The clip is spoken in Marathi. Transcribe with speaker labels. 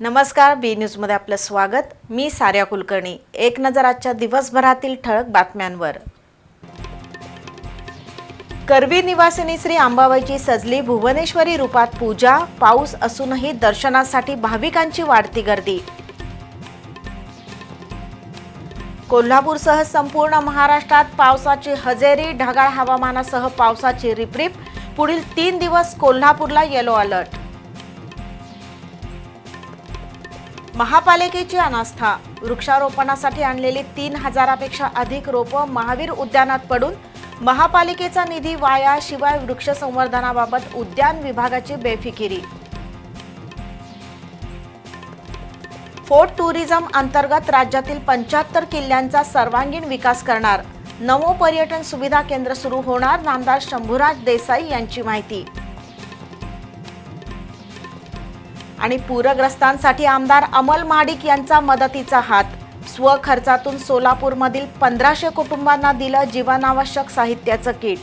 Speaker 1: नमस्कार बी न्यूजमध्ये आपलं स्वागत. मी सार्या कुलकर्णी. एक नजर आजच्या दिवसभरातील ठळक बातम्यांवर. करवी निवासिनी श्री अंबाबाईची सजली भुवनेश्वरी रूपात पूजा पाऊस असूनही दर्शनासाठी भाविकांची वाढती गर्दी. कोल्हापूरसह संपूर्ण महाराष्ट्रात पावसाची हजेरी ढगाळ हवामानासह पावसाची रिपरिप. पुढील तीन दिवस कोल्हापूरला येलो अलर्ट महापालिकेची अनास्था. वृक्षारोपणासाठी आणलेली तीन हजारापेक्षा अधिक रोपं महावीर उद्यानात पडून महापालिकेचा निधी वाया शिवाय वृक्ष संवर्धनाबाबत उद्यान विभागाची बेफिकिरी. फोर्ट टुरिझम अंतर्गत राज्यातील पंच्याहत्तर किल्ल्यांचा सर्वांगीण विकास करणार. नवो पर्यटन सुविधा केंद्र सुरू होणार नामदार शंभूराज देसाई यांची माहिती. आणि पूरग्रस्तांसाठी आमदार अमल महाडिक यांचा मदतीचा हात. स्वखर्चातून सोलापूरमधील पंधराशे कुटुंबांना दिलं जीवनावश्यक साहित्याचं किट.